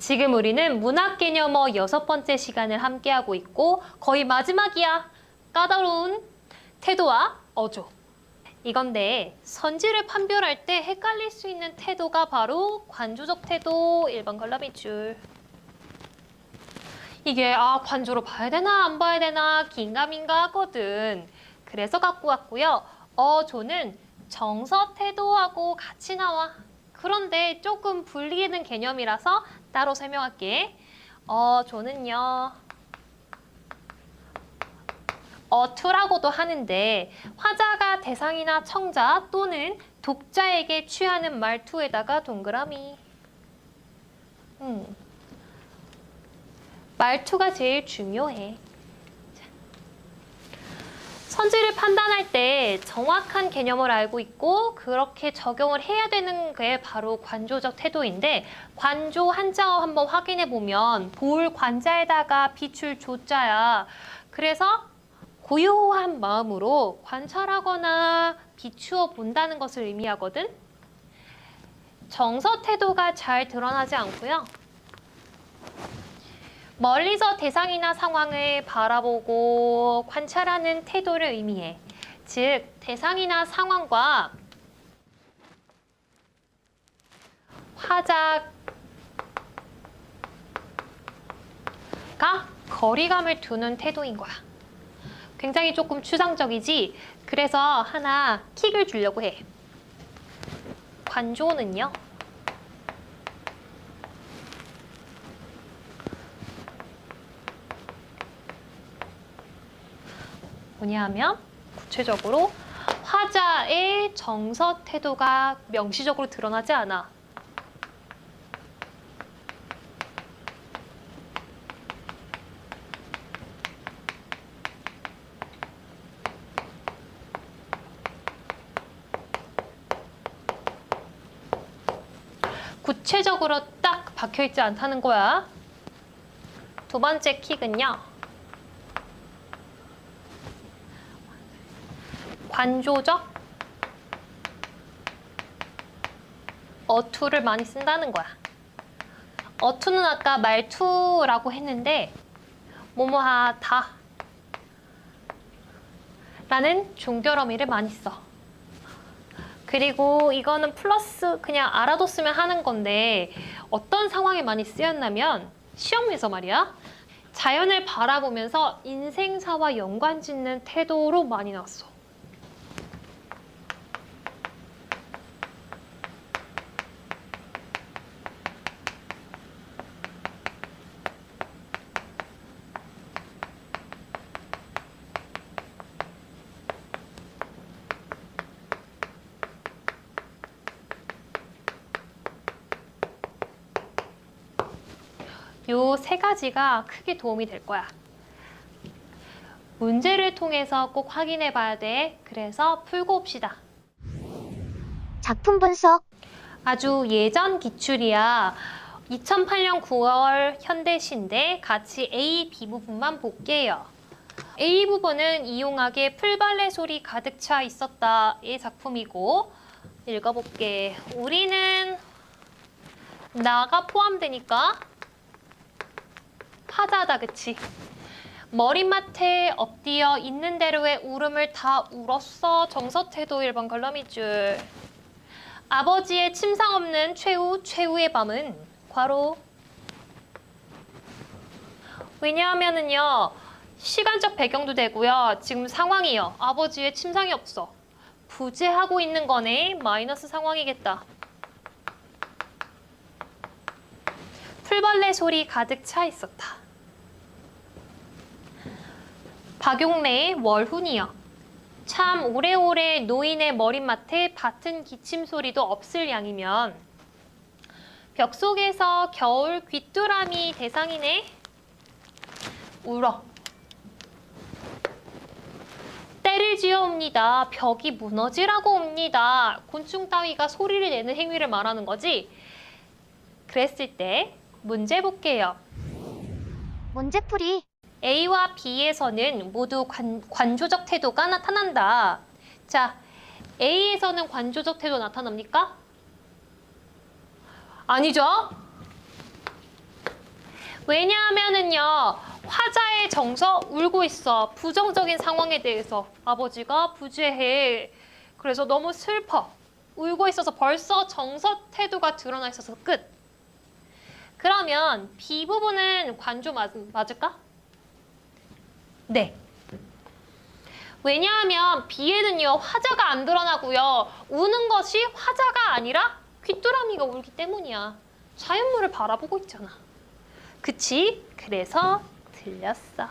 지금 우리는 문학 개념어 여섯 번째 시간을 함께하고 있고 거의 마지막이야. 까다로운 태도와 어조. 이건데 선지를 판별할 때 헷갈릴 수 있는 태도가 바로 관조적 태도 1번 걸러미줄. 이게 아 관조로 봐야 되나 안 봐야 되나 긴가민가 하거든. 그래서 갖고 왔고요. 어조는 정서 태도하고 같이 나와. 그런데 조금 불리는 개념이라서 따로 설명할게. 어조는요. 어투라고도 하는데 화자가 대상이나 청자 또는 독자에게 취하는 말투에다가 동그라미. 음. 말투가 제일 중요해. 자. 선지를 판단할 때 정확한 개념을 알고 있고 그렇게 적용을 해야 되는 게 바로 관조적 태도인데 관조 한자어 한번 확인해 보면 볼 관자에다가 비출 조자야. 그래서 고요한 마음으로 관찰하거나 비추어 본다는 것을 의미하거든. 정서 태도가 잘 드러나지 않고요. 멀리서 대상이나 상황을 바라보고 관찰하는 태도를 의미해. 즉, 대상이나 상황과 화자가 거리감을 두는 태도인 거야. 굉장히 조금 추상적이지? 그래서 하나 킥을 주려고 해. 관조는요. 뭐냐 하면 구체적으로 화자의 정서 태도가 명시적으로 드러나지 않아. 구체적으로 딱 박혀 있지 않다는 거야. 두 번째 킥은요. 관조적 어투를 많이 쓴다는 거야. 어투는 아까 말투라고 했는데 뭐뭐하다 라는 종결어미를 많이 써. 그리고 이거는 플러스 그냥 알아뒀으면 하는 건데 어떤 상황에 많이 쓰였냐면 시험에서 말이야. 자연을 바라보면서 인생사와 연관 짓는 태도로 많이 나왔어. 요 세 가지가 크게 도움이 될 거야. 문제를 통해서 꼭 확인해 봐야 돼. 그래서 풀고 옵시다. 작품 분석, 아주 예전 기출이야. 2008년 9월 현대시인데 같이 A, B 부분만 볼게요. A 부분은 이용하게 풀벌레 소리 가득 차 있었다의 작품이고 읽어볼게. 우리는 나가 포함되니까 화자다 그치? 머리맡에 엎드려 있는 대로의 울음을 다 울었어. 정서태도 1번 걸러미줄. 아버지의 침상 없는 최후, 최후의 밤은 과로. 왜냐하면은요, 시간적 배경도 되고요. 지금 상황이요. 아버지의 침상이 없어. 부재하고 있는 거네. 마이너스 상황이겠다. 풀벌레 소리 가득 차 있었다. 박용래의 월훈이요. 참 오래오래 노인의 머리맡에 밭은 기침 소리도 없을 양이면 벽 속에서 겨울 귀뚜라미 대상이네. 울어. 때를 지어옵니다. 벽이 무너지라고 옵니다. 곤충 따위가 소리를 내는 행위를 말하는 거지. 그랬을 때 문제 볼게요. 문제풀이, A와 B에서는 모두 관, 관조적 태도가 나타난다. 자, A에서는 관조적 태도 나타납니까? 아니죠? 왜냐하면은요, 화자의 정서 울고 있어. 부정적인 상황에 대해서 아버지가 부재해. 그래서 너무 슬퍼. 울고 있어서 벌써 정서 태도가 드러나 있어서 끝. 그러면 B 부분은 관조 맞, 맞을까? 네. 왜냐하면 B에는요 화자가 안 드러나고요 우는 것이 화자가 아니라 귀뚜라미가 울기 때문이야 자연물을 바라보고 있잖아 그치? 그래서 틀렸어